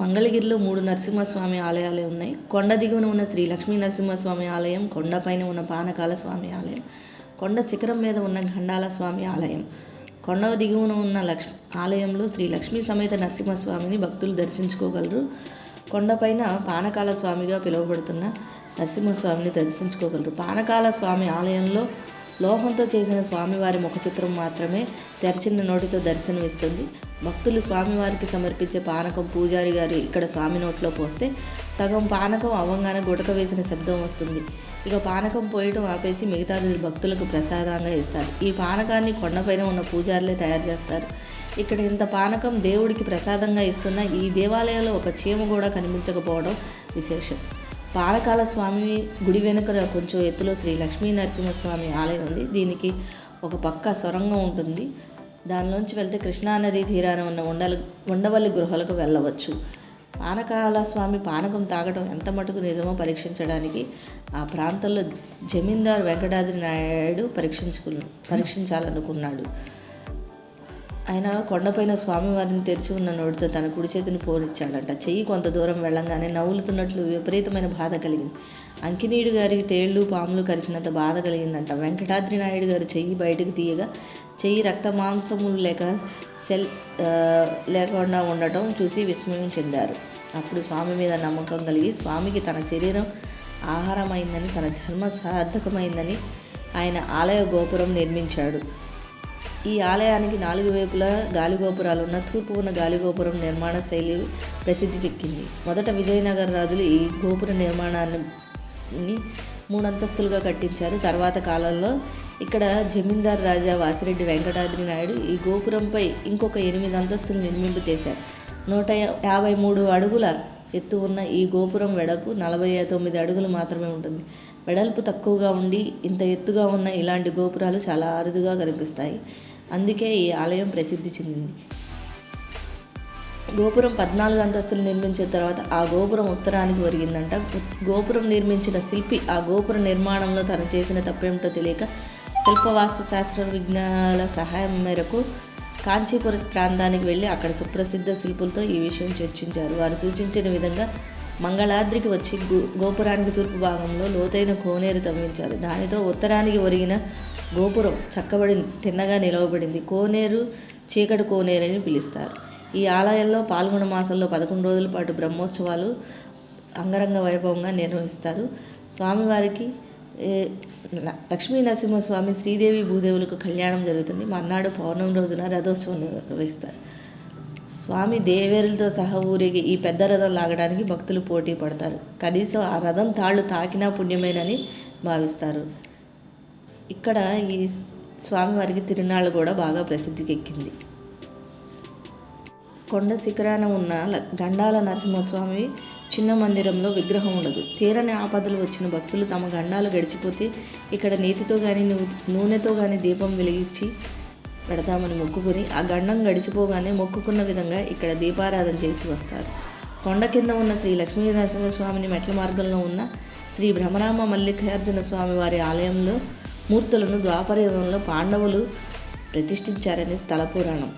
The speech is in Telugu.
మంగళగిరిలో మూడు నరసింహస్వామి ఆలయాలు ఉన్నాయి. కొండ దిగువన ఉన్న శ్రీ లక్ష్మీ నరసింహస్వామి ఆలయం కొండపైన ఉన్న పానకాల స్వామి ఆలయం కొండ శిఖరం మీద ఉన్న గండాల స్వామి ఆలయం. కొండ దిగువన ఉన్న లక్ష్మి ఆలయంలో శ్రీ లక్ష్మీ సమేత నరసింహస్వామిని భక్తులు దర్శించుకోగలరు. కొండపైన పానకాల స్వామిగా పిలువబడుతున్న నరసింహస్వామిని దర్శించుకోగలరు. పానకాల స్వామి ఆలయంలో లోహంతో చేసిన స్వామివారి ముఖ చిత్రం మాత్రమే తెరిచిన నోటితో దర్శనమిస్తుంది. భక్తులు స్వామివారికి సమర్పించే పానకం పూజారి గారు ఇక్కడ స్వామి నోట్లో పోస్తే సగం పానకం అవ్వంగానే గుటక వేసిన శబ్దం వస్తుంది. ఇక పానకం పోయడం ఆపేసి మిగతాది భక్తులకు ప్రసాదంగా ఇస్తారు. ఈ పానకాన్ని కొండపైన ఉన్న పూజారులే తయారు చేస్తారు. ఇక్కడ ఇంత పానకం దేవుడికి ప్రసాదంగా ఇస్తున్న ఈ దేవాలయంలో ఒక చీమ కూడా కనిపించకపోవడం విశేషం. పాలకాల స్వామి గుడి వెనుక కొంచెం ఎత్తులో శ్రీ లక్ష్మీ నరసింహస్వామి ఆలయం ఉంది. దీనికి ఒక పక్క సొరంగం ఉంటుంది. దానిలోంచి వెళ్తే కృష్ణానది తీరాన ఉన్న ఉండల ఉండవల్లి గృహాలకు వెళ్ళవచ్చు. పానకాల స్వామి పానకం తాగడం ఎంత మటుకు నిజమో పరీక్షించడానికి ఆ ప్రాంతంలో జమీందార్ వెంకటాద్రి నాయుడు పరీక్షించుకు పరీక్షించాలనుకున్నాడు. ఆయన కొండపైన స్వామివారిని తెరిచి ఉన్న నోటితో తన కుడి చేతిని పోరిచ్చాడట చెయ్యి కొంత దూరం వెళ్ళంగానే నవ్వులుతున్నట్లు విపరీతమైన బాధ కలిగింది. అంకినీయుడు గారికి తేళ్ళు పాములు కరిచినంత బాధ కలిగిందంట. వెంకటాద్రి నాయుడు గారు చెయ్యి బయటకు తీయగా చెయ్యి రక్త మాంసములు లేక సెల్ లేకుండా ఉండటం చూసి విస్మయం చెందారు. అప్పుడు స్వామి మీద నమ్మకం కలిగి స్వామికి తన శరీరం ఆహారమైందని తన జన్మ సార్థకమైందని ఆయన ఆలయ గోపురం నిర్మించాడు. ఈ ఆలయానికి నాలుగు వైపులా గాలిగోపురాలు ఉన్న తూర్పు ఉన్న గాలిగోపురం నిర్మాణ శైలి ప్రసిద్ధి చెక్కింది మొదట విజయనగర రాజులు ఈ గోపుర నిర్మాణాన్ని మూడంతస్తులుగా కట్టించారు. తర్వాత కాలంలో ఇక్కడ జమీందార్ రాజా వాసిరెడ్డి వెంకటాద్రి నాయుడు ఈ గోపురంపై ఇంకొక ఎనిమిది అంతస్తులు నిర్మింపు చేశారు. నూట యాభై మూడు అడుగుల ఎత్తు ఉన్న ఈ గోపురం వెడల్పు నలభై తొమ్మిది అడుగులు మాత్రమే ఉంటుంది. వెడల్పు తక్కువగా ఉండి ఇంత ఎత్తుగా ఉన్న ఇలాంటి గోపురాలు చాలా అరుదుగా కనిపిస్తాయి. అందుకే ఈ ఆలయం ప్రసిద్ధి చెందింది. గోపురం పద్నాలుగు అంతస్తులు నిర్మించిన తర్వాత ఆ గోపురం ఉత్తరానికి ఒరిగిందంట. గోపురం నిర్మించిన శిల్పి ఆ గోపుర నిర్మాణంలో తను చేసిన తప్పేమిటో తెలియక శిల్పవాస్తు శాస్త్ర విజ్ఞానాల సహాయం మేరకు కాంచీపురం ప్రాంతానికి వెళ్ళి అక్కడ సుప్రసిద్ధ శిల్పులతో ఈ విషయం చర్చించారు. వారు సూచించిన విధంగా మంగళాద్రికి వచ్చి గో గోపురానికి తూర్పు భాగంలో లోతైన కోనేరు తవ్వించారు. దానితో ఉత్తరానికి ఒరిగిన గోపురం చక్కబడి తిన్నగా నిలవబడింది. కోనేరు చీకటి కోనేరు అని పిలుస్తారు. ఈ ఆలయంలో పాల్గొన మాసంలో పదకొండు రోజుల పాటు బ్రహ్మోత్సవాలు అంగరంగ వైభవంగా నిర్వహిస్తారు. స్వామివారికి లక్ష్మీ నరసింహస్వామి శ్రీదేవి భూదేవులకు కళ్యాణం జరుగుతుంది. మర్నాడు పౌర్ణమి రోజున రథోత్సవం నిర్వహిస్తారు. స్వామి దేవేరులతో సహా ఊరేగి ఈ పెద్ద రథం లాగడానికి భక్తులు పోటీ పడతారు. కనీసం ఆ రథం తాళ్ళు తాకినా పుణ్యమేనని భావిస్తారు. ఇక్కడ ఈ స్వామివారికి తిరునాళ్ళు కూడా బాగా ప్రసిద్ధికెక్కింది. కొండ శిఖరాన ఉన్న ల- గండాల నరసింహస్వామి చిన్న మందిరంలో విగ్రహం ఉండదు. తీరని ఆపదలు వచ్చిన భక్తులు తమ గండాలు గడిచిపోతే ఇక్కడ నేతితో కానీ నూనెతో కానీ దీపం వెలిగించి పెడతామని మొక్కుకుని ఆ గండం గడిచిపోగానే మొక్కుకున్న విధంగా ఇక్కడ దీపారాధన చేసి వస్తారు. కొండ కింద ఉన్న శ్రీ లక్ష్మీ నరసింహస్వామిని మెట్ల మార్గంలో ఉన్న శ్రీ భ్రమరామ మల్లికార్జున స్వామి వారి ఆలయంలో మూర్తులను ద్వాపరయుగంలో పాండవులు ప్రతిష్ఠించారని స్థల పురాణం.